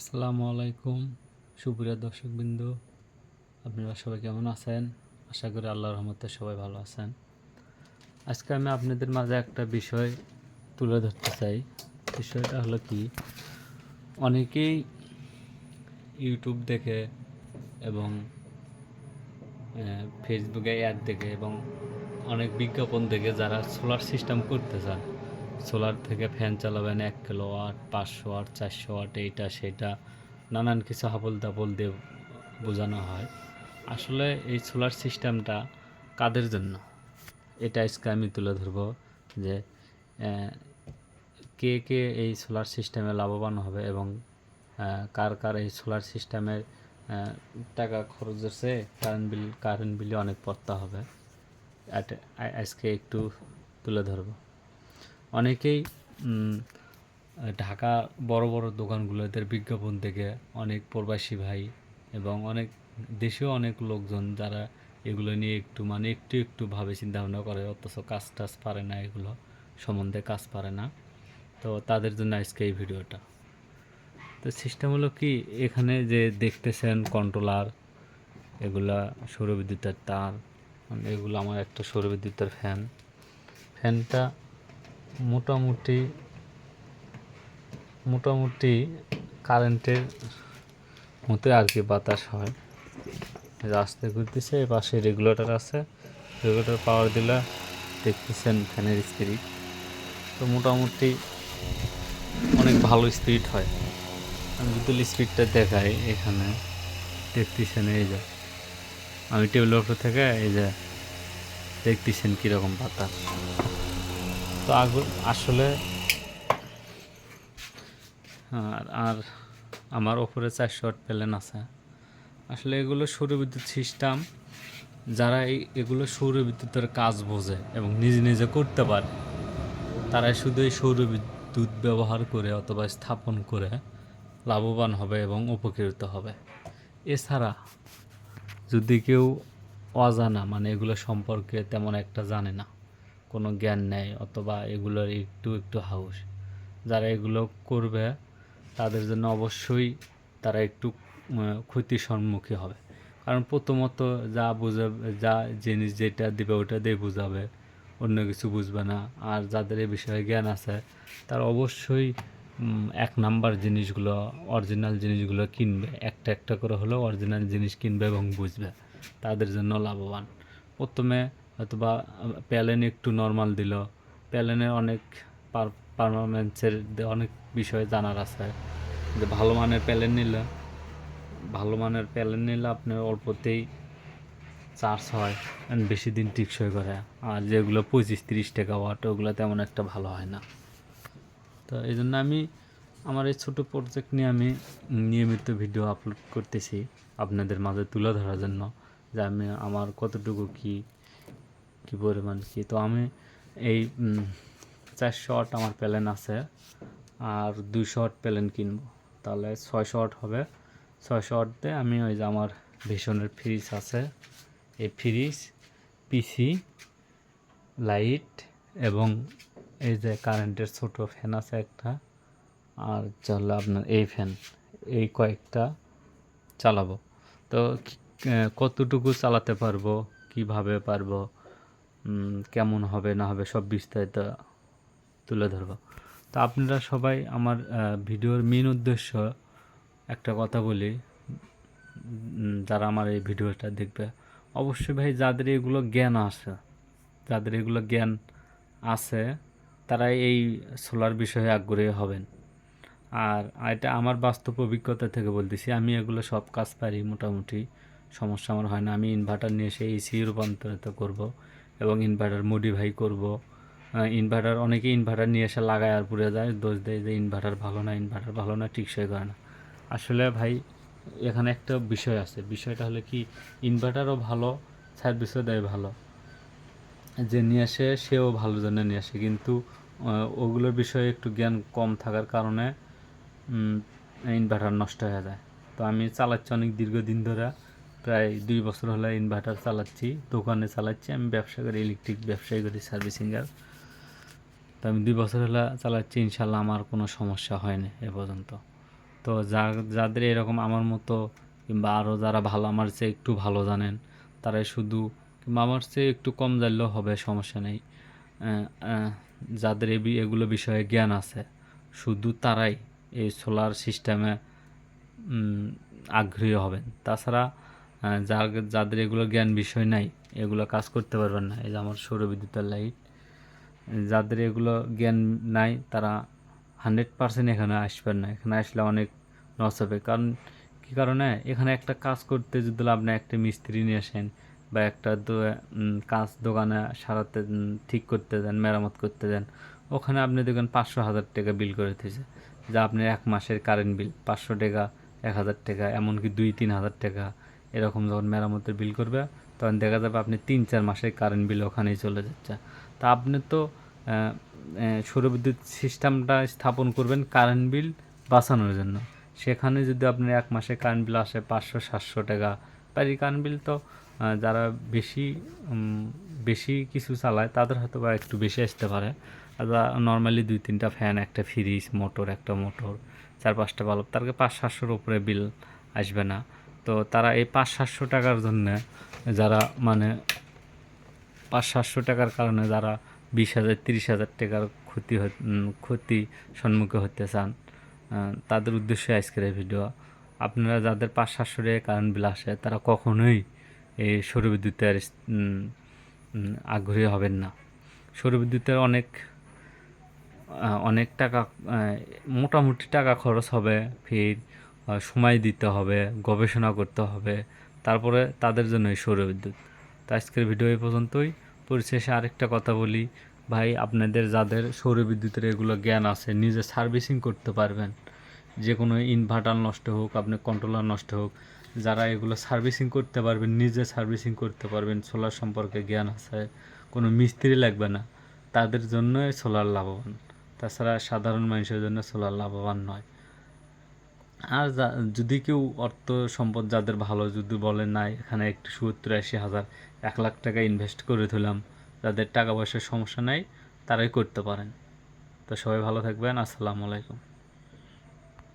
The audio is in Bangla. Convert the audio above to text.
আসসালামু আলাইকুম, সুপ্রিয় দর্শকবৃন্দ। আপনারা সবাই কেমন আছেন? আশা করি আল্লাহর রহমতে সবাই ভালো আছেন। আজকে আমি আপনাদের মাঝে একটা বিষয় তুলে ধরতে চাই। বিষয়টা হলো কি? অনেকেই ইউটিউব দেখে এবং ফেসবুকে অ্যাড দেখে এবং অনেক বিজ্ঞাপন দেখে যারা সোলার সিস্টেম করতে চান সোলার থেকে ফ্যান চালাবেন এক কিলো ওয়াট পাঁচশো ওয়াট চারশো ওয়াট এইটা সেটা, নানান কিছু হাবল দাবল দিয়ে বোঝানো হয়। আসলে এই সোলার সিস্টেমটা কাদের জন্য? এটা আজকে আমি তুলে ধরবো যে কে কে এই সোলার সিস্টেমে লাভবান হবে এবং কার কার এই সোলার সিস্টেমের টাকা খরচ হচ্ছে, কারেন্ট বিল, কারেন্ট বিলে অনেক পড়তে হবে। আজকে একটু তুলে ধরবো। অনেকেই ঢাকা বড় বড় দোকানগুলোদের বিজ্ঞাপন থেকে অনেক প্রবাসী ভাই এবং অনেক, দেশেও অনেক লোকজন যারা এগুলো নিয়ে একটু মানে একটু একটু ভাবে চিন্তা ভাবনা করে, অথচ কাজ টাজ পারে না এগুলো সম্বন্ধে কাজ পারে না। তো তাদের জন্য আজকে এই ভিডিওটা। তো সিস্টেম হলো কি? এখানে যে দেখতেছেন কন্ট্রোলার এগুলা সৌরবিদ্যুতের তার, এগুলো আমার একটা সৌরবিদ্যুতের ফ্যান ফ্যানটা মোটামুটি মোটামুটি কারেন্টের মতো আর কি বাতাস হয়। রাস্তায় ঘুরতেছে পাশে রেগুলেটর আছে। রেগুলেটর পাওয়ার দিলে দেখতেছেন ফ্যানের স্পিড তো মোটামুটি অনেক ভালো স্পিড হয়। আমি যদি স্পিডটা দেখাই এখানে, দেখতেছেন এই যে, আমি টেবিল থেকে এই যে দেখতেছেন কীরকম বাতাস। তো আসলে আর আর আমার ওপরে চারশো ওয়াট প্যালেন আছে। আসলে এগুলো সৌরবিদ্যুৎ সিস্টেম, যারা এই, এগুলো সৌরবিদ্যুতের কাজ বোঝে এবং নিজে নিজে করতে পারে, তারাই শুধু এই সৌরবিদ্যুৎ ব্যবহার করে অথবা স্থাপন করে লাভবান হবে এবং উপকৃত হবে। এছাড়া যদি কেউ অজানা মানে এগুলো সম্পর্কে তেমন একটা জানে না। কোনো জ্ঞান নেই অথবা এগুলোর একটু একটু হাউস। যারা এগুলো করবে, তাদের জন্য অবশ্যই তারা একটু ক্ষতির সম্মুখী হবে। কারণ প্রথমত যা বুঝাবে যা জিনিস যেটা দিবে ওটা দিয়ে বুঝাবে, অন্য কিছু বুঝবে না। আর যাদের এই বিষয়ে জ্ঞান আছে, তারা অবশ্যই এক নাম্বার জিনিসগুলো, অরিজিনাল জিনিসগুলো কিনবে। একটা একটা করে হলেও অরিজিনাল জিনিস কিনবে এবং বুঝবে। তাদের জন্য লাভবান। প্রথমে হয়তোবা প্যালেন একটু নর্মাল দিল। প্যালেনের অনেক পারফরমেন্সের অনেক বিষয় জানার আছে। যে ভালো মানের প্যালেন নিলে, ভালো মানের প্যালেন নিলে আপনার অল্পতেই চার্জ হয় বেশি দিন টিকসই করে। আর যেগুলো পঁচিশ তিরিশ টাকা ওয়াট ওগুলো তেমন একটা ভালো হয় না। তো এই জন্য আমি, আমার এই ছোটো প্রজেক্ট নিয়ে আমি নিয়মিত ভিডিও আপলোড করতেছি আপনাদের মাঝে তুলে ধরার জন্য। যে আমি, আমার কতটুকু কি কি পরিমাণ কি? তো আমি এই চারশো ওয়াট আমার প্যালেন আছে, আর দুইশো ওয়াট প্যালেন কিনবো। তাহলে ছয়শো ওয়াট হবে। ছয়শো ওয়াটতে আমি ওই যে আমার ভীষণের ফ্রিজ আছে। এই ফ্রিজ, পিসি, লাইট এবং এই যে কারেন্টের ছোট ফ্যান আছে একটা, আর চলে আপনার এই ফ্যান, এই কয়েকটা চালাবো। তো কতটুকু চালাতে পারব? কীভাবে পারব? কেমন হবে, না হবে, সব বিস্তারিত তুলে ধরবো। তো আপনারা সবাই আমার ভিডিওর মেন উদ্দেশ্য একটা কথা বলি। যারা আমার এই ভিডিওটা দেখবে, অবশ্যই ভাই যাদের এগুলো জ্ঞান আছে, যাদের এগুলো জ্ঞান আছে তারা এই সোলার বিষয়ে আগ্রহী হবেন। আর এটা আমার বাস্তব অভিজ্ঞতা থেকে বলতেছি, আমি এগুলো সব কাজ পারি, মোটামুটি সমস্যা আমার হয় না। আমি ইনভার্টার নিয়ে এসে এসি রূপান্তরিত করব। এবং ইনভার্টার মডিফাই করব। ইনভার্টার অনেকে ইনভার্টার নিয়ে এসে লাগায় আর পুড়ে যায়। দোষ দেয় যে ইনভার্টার ভালো না ইনভার্টার ভালো না টিকসই করে না। আসলে ভাই, এখানে একটা বিষয় আছে। বিষয়টা হলো কি ইনভার্টারও ভালো সার্ভিসও দেয় ভালো। যে নিয়ে আসে, সেও ভালো জন্য নিয়ে আসে। কিন্তু ওগুলোর বিষয়ে একটু জ্ঞান কম থাকার কারণে ইনভার্টার নষ্ট হয়ে যায়। তো আমি চালাচ্ছি অনেক দীর্ঘদিন ধরে। প্রায় দুই বছর হলো ইনভার্টার চালাচ্ছি, দোকানে চালাচ্ছি, আমি ব্যবসা করি ইলেকট্রিক ব্যবসায়ী করি সার্ভিসিংয়ের তো আমি দুই বছর হলো চালাচ্ছি, ইনশাল্লাহ আমার কোনো সমস্যা হয়নি এ পর্যন্ত। তো যা, যাদের এরকম আমার মতো কিংবা আরও যারা ভালো, আমার চেয়ে একটু ভালো জানেন, তারাই শুধু কিংবা আমার চেয়ে একটু কম জানলেও হবে, সমস্যা নেই। যাদের এগুলো বিষয়ে জ্ঞান আছে, শুধু তারাই এই সোলার সিস্টেমে আগ্রহী হবেন। তাছাড়া যার যাদের এগুলো জ্ঞান বিষয় নাই, এগুলো কাজ করতে পারবেন না। এই যে আমার সৌরবিদ্যুতের লাইট যাদের এগুলো জ্ঞান নাই, তারা হান্ড্রেড পার্সেন্ট এখানে আসবেন না। এখানে আসলে অনেক লস হবে। কারণ, কী কারণে? এখানে একটা কাজ করতে যদি আপনি একটা মিস্ত্রি নিয়ে আসেন বা একটা কাজ দোকানে সারাতে ঠিক করতে দেন, মেরামত করতে দেন, ওখানে আপনি দেখবেন পাঁচশো হাজার টাকা বিল করে দিয়েছে। যা আপনার এক মাসের কারেন্ট বিল পাঁচশো টাকা, এক হাজার টাকা, এমনকি দুই তিন হাজার টাকা। এরকম যখন মেরামতের বিল করবে, তখন দেখা যাবে আপনি তিন চার মাসের কারেন্ট বিল ওখানেই চলে যাচ্ছে। তা আপনি তো সৌরবিদ্যুৎ সিস্টেমটা স্থাপন করবেন কারেন্ট বিল বাঁচানোর জন্য। সেখানে যদি আপনার এক মাসে কারেন্ট বিল আসে পাঁচশো, সাতশো টাকা তাই কারেন্ট বিল তো যারা বেশি বেশি কিছু চালায়, তাদের হয়তো বা একটু বেশি আসতে পারে। আর নর্মালি দুই তিনটা ফ্যান একটা ফ্রিজ মোটর একটা মোটর চার পাঁচটা বাল্ব তারকে পাঁচ, সাতশোর উপরে বিল আসবে না। তো তারা এই পাঁচ, সাতশো টাকার জন্য যারা মানে পাঁচ, সাতশো টাকার কারণে যারা বিশ হাজার, তিরিশ হাজার টাকার ক্ষতি ক্ষতি সম্মুখীন হতে চান তাদের উদ্দেশ্যে আজকের এই ভিডিও। আপনারা যাদের পাঁচ, সাতশো টাকা কারেন্ট বিল আসে তারা কখনোই এই সৌরবিদ্যুতের আগ্রহী হবেন না। সৌরবিদ্যুতের অনেক অনেক টাকা মোটামুটি টাকা খরচ হবে ফির সময় দিতে হবে, গবেষণা করতে হবে, তারপরে তাদের জন্য এই সৌরবিদ্যুৎ। তো আজকের ভিডিও এই পর্যন্তই। পরিশেষে আরেকটা কথা বলি, ভাই, আপনাদের যাদের সৌরবিদ্যুতের এগুলো জ্ঞান আছে, নিজে সার্ভিসিং করতে পারবেন। যে কোনো ইনভার্টার নষ্ট হোক আপনার কন্ট্রোলার নষ্ট হোক, যারা এগুলো সার্ভিসিং করতে পারবেন, নিজে সার্ভিসিং করতে পারবেন, সোলার সম্পর্কে জ্ঞান আছে, কোনো মিস্ত্রি লাগবে না, তাদের জন্যই সোলার লাভবান। তাছাড়া সাধারণ মানুষের জন্য সোলার লাভবান নয়। আর যদি কেউ অর্থ সম্পদ যাদের ভালো যদি বলে নাই, এখানে একটু সত্তর আশি হাজার, এক লাখ টাকা ইনভেস্ট করে দিলাম, যাদের টাকা পয়সার সমস্যা নাই, তারাই করতে পারেন। তো সবাই ভালো থাকবেন, আসসালামু আলাইকুম।